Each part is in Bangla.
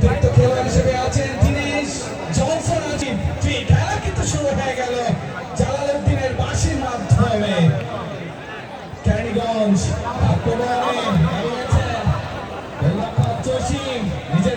অতিরিক্ত খেলোয়াড় হিসেবে আছেন দিনেশ জনসন আছেন। খেলা কিন্তু শুরু হয়ে গেল জালালউদ্দিনের বাসির মাধ্যমে। ক্যানিগঞ্জ, আক্রমণে নিজের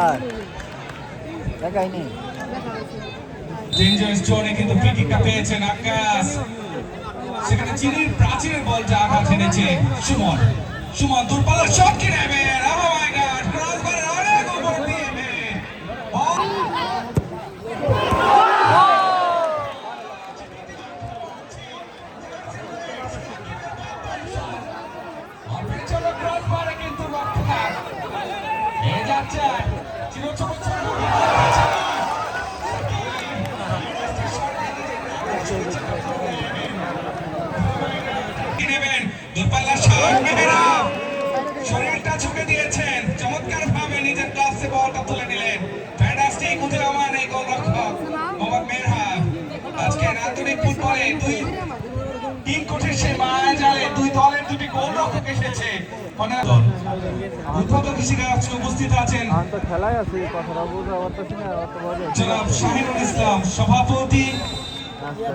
আর দেখাই জোনে কিন্তু ফ্রি কিকটা পেয়েছেন আকাশ। সেখানে চিনির প্রাচীরের বলটা আঘাত এনেছে। সুমন সুমন দূরপাল্লার শট কি নেবে শরীরটা ঝুঁকে দিয়েছেন। চমৎকার ভাবে নিজের ক্লাসে বলটা তুলে নিলেন। ফ্যান্টাস্টিক মুজিব এই গোলরক্ষক মোহাম্মদ মেহরা আজকের আধুনিক ফুটবলে দুই তিন কোটির সেই মায়া জালে দুই দলের দুটি গোলরক্ষক এসেছে। উদ্বোধক হিসেবে আজকে উপস্থিত আছেন জনাব শাহিনুল ইসলাম সভাপতি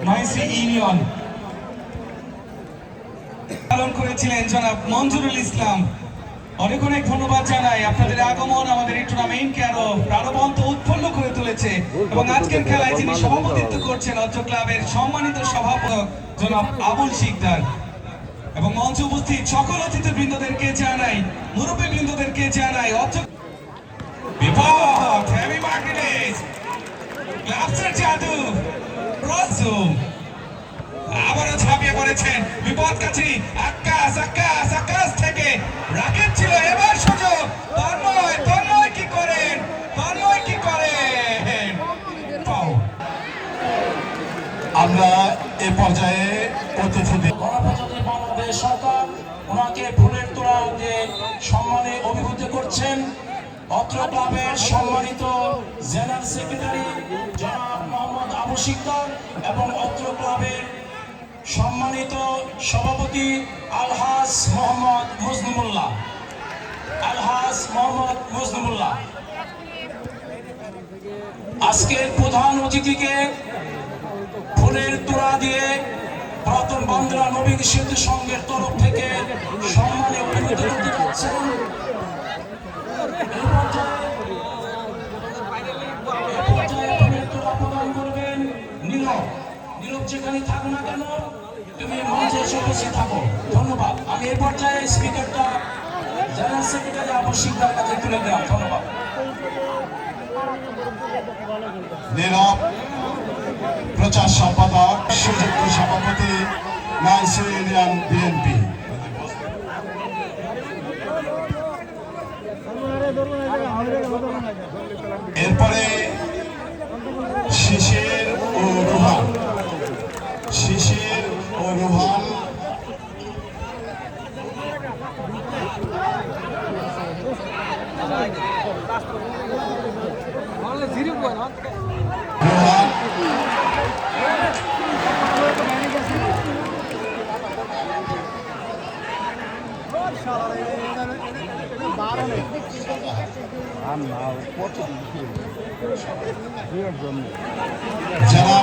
মাইসি ইউনিয়ন। পালন করেছিলেন জনাব মঞ্জুরুল ইসলাম। অনেক অনেক ধন্যবাদ জানাই। আপনাদের আগমন আমাদের এই টুর্নামেন্টকে আরও প্রাণবন্ত উৎপন্ন করে তুলেছে। এবং আজকের খেলায় যিনি সভাপতিত্ব করছেন অত্র ক্লাবের সম্মানিত সভাপতি জনাব আবুল শিকদার। এবং মঞ্চে উপস্থিত সকল অতিথি বৃন্দদেরকে জানাই, মুরব্বী বৃন্দদেরকে জানাই, অত্র বিপদ হেভি মার্কেটেজ গ্লাভসের জাদু। আবারও ঝাঁপিয়ে পড়েছেন বিপদ কাছি। আকাশ আকাশ আকাশ থেকে রাকেট ছিল এবার সুযোগ। তন্ময় তন্ময় কি করেন? তন্ময় কি করেন? আমরা এ পর্যায়ে অতিথিদের গণপ্রজাতন্ত্রী বাংলাদেশ সরকার ওনাকে ফুলের তোড়া দিয়ে সম্মানে অভিভূত করছেন। অত্র ক্লাবের সম্মানিত জেনারেল সেক্রেটারি সিকদার এবং অত্র ক্লাবের সম্মানিত সভাপতি আলহাজ মোহাম্মদ মজনুমুল্লাহ। আলহাজ মোহাম্মদ মজনুমুল্লাহ। আজকের প্রধান অতিথিকে ফুলের তোড়া দিয়ে পুরাতন বান্দরা নবীন সেতু সংঘের তরফ থেকে উপস্থিত থাকো। ধন্যবাদ। আমি এই পর্যায়ে স্পিকারটা জেনারেল সেক্রেটারি আবশ্যিকতার কাছে তুলে দিলাম ধন্যবাদ। প্রচার সম্পাদক, সুযোগ্য সভাপতি, নাইসি বিএনপি এরপরে শিশির ও রুহান। আর না কত বিয়ের জন্য যারা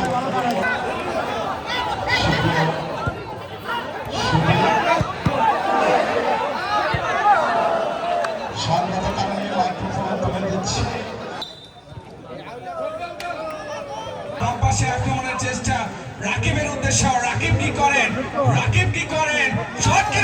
পাশে আক্রমণের চেষ্টা। রাকিবের উদ্দেশ্য রাকিব কি করেন? রাকিব কি করেন? শট কি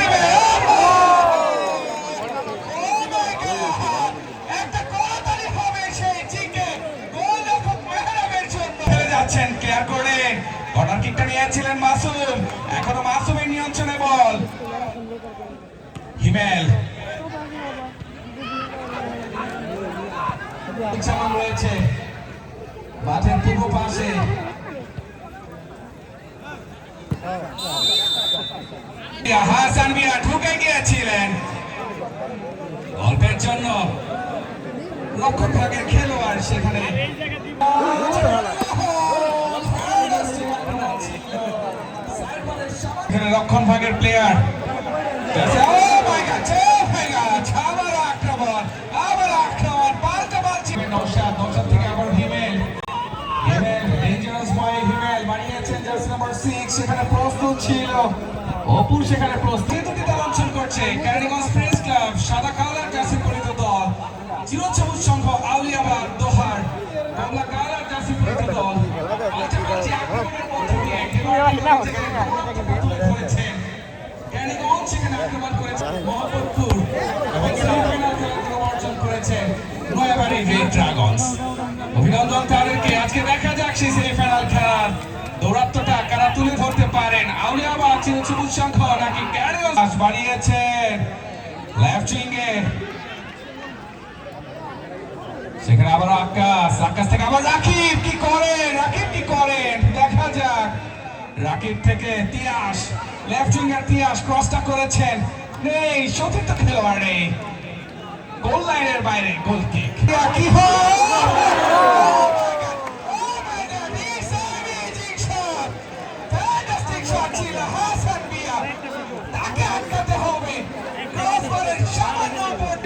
নিয়েছিলেন মাসুম। এখনও মাসুমের নিয়ন্ত্রণে বল। হিমেল। রয়েছে। মাঠের পূর্ব পাশে। হাসান মিয়া ঢুকে গিয়েছিলেন। গল্পের জন্য লক্ষ ভাগের খেলোয়াড় সেখানে। রক্ষণ ভাগের প্লেয়ার আবার আক্রমণ আবার আক্রমণ পাল্টা পাল্টি। নৌশাদ নৌশাদ থেকে আবার হিমেল। হিমেল ডেঞ্জারাস বয় হিমেল বানিয়েছেন জার্সি নাম্বার 6 সেখানে প্রস্তুত ছিল। অপুর সেখানে প্রস্তুত। করছে। ক্যারিগঞ্জ প্রেস ক্লাব সাদা কালার জার্সি পরিহিত দল। চিরসবুজ সংঘ আউলিয়াবাদ দোহার। বাংলা কালার জার্সি দল। আক্রমণের মধ্য দিয়ে ক্যারিগঞ্জ সেখানে অভিনন্দন তাদেরকে আজকে দেখা যাক সেই সেমিফাইনাল খেলার দৌরাত্মটা কারা তুলে ধরতে পারেন। আউলিয়াবাদ চিরসবুজ সংঘ নাকি ক্যারিগঞ্জ বাড়িয়েছেন লেফট সেখানে আবার আকাশ আকাশ থেকে আবার রাকিব, কি করেন? রাকিব কি করেন? দেখা যাক। রাকিব থেকে তিয়াস লেফট উইঙ্গার তিয়াস ক্রসটা করেছেন। নেই সতীর্থ খেলোয়াড় নেই। গোল লাইনের বাইরে গোল কিক কি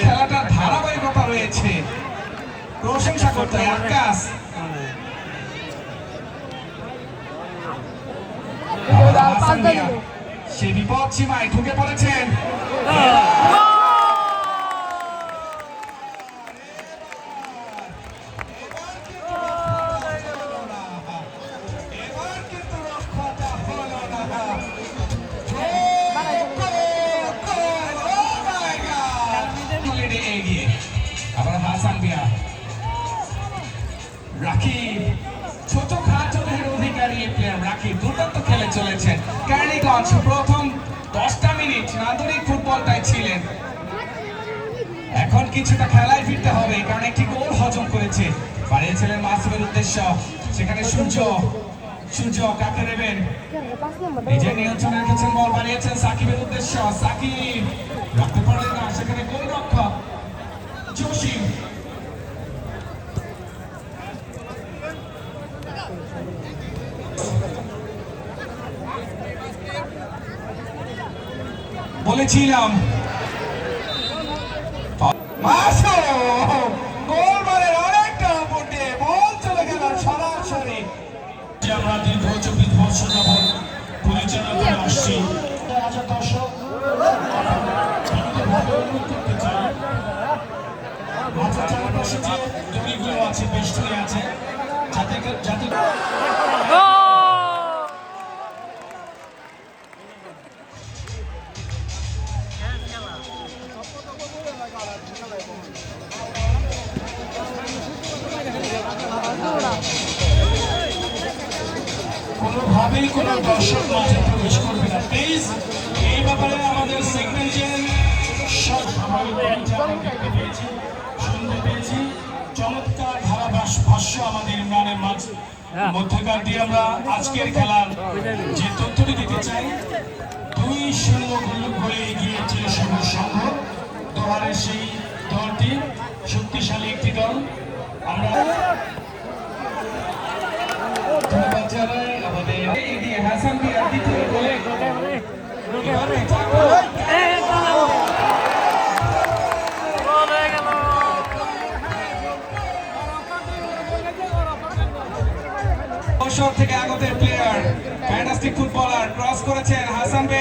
খেলাটার ধারাবাহিকতা রয়েছে। প্রশংসা করতে হয় আকাশ। হাসান সে বিপদ সীমায় ঢুকে পড়েছেন। এখন কিছুটা খেলায় ফিরতে হবে কারণ একটি গোল হজম করেছে বাড়িয়েছিলেন মাসুমের উদ্দেশ্য। সেখানে সূর্য সূর্য কাকে নেবেন নিজের নিয়ন্ত্রণে রেখেছেন বল বানিয়েছেন সাকিবের উদ্দেশ্য। সাকিব রাখতে পারলেন না, সেখানে গোল রক্ষক জসিম। বলেছিলাম মাসো গোল মারের অনেকটা উপরে বল চলে গেল সরাসরি যে আমরা দীর্ঘ চব্বিশ বছর যাবৎ পরিচালনা করে আসছি হাজার দর্শক ভাবে অনুরোধ করতে চাই মাঠের যে দড়িগুলো আছে বেষ্টনী আছে। যাতে যাতে কোনোভাবেই কোনো দর্শক মাঝে প্রবেশ করবে না। প্লিজ এই ব্যাপারে আমাদের সেগমেন্টের সব দেখতে পেয়েছি পেয়েছি। চমৎকার ধারাভাস ভাষ্য আমাদের ইমরানের মাঝ মধ্যকার দিয়ে আমরা আজকের খেলার যে তথ্যটি দিতে চাই দুই শূন্য গোলে এগিয়ে ছিল সবুজ সংঘ। দোহারের সেই দলটি শক্তিশালী একটি দল। আমরা ধন্যবাদ জানাই আমাদের এগিয়ে হাসান দ্বিতীয় গোলে যশোর থেকে আগত প্লেয়ার ফ্যান্টাস্টিক ফুটবলার ক্রস করেছেন হাসান বে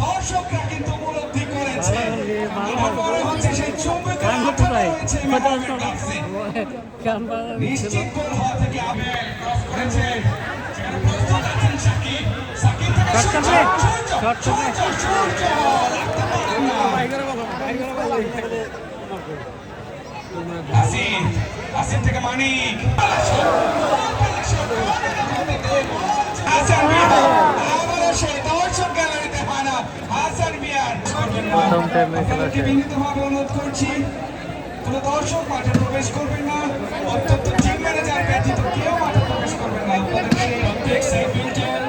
দর্শকরা কিন্তু উপলব্ধি করেছে আমার হচ্ছে সেই চুম্বকের আঠাটা রয়েছে নিশ্চিত গোল হওয়া থেকে আবেল ক্রস করেছেন। আসিন থেকে মানিক প্রথম টাইমে খেলা অনুরোধ করছি? কোনো দর্শক মাঠে প্রবেশ করবেন না, অত্যন্ত টিম ম্যানেজার ব্যতীত কেউ মাঠে প্রবেশ করবেন না। সেগমেন্টের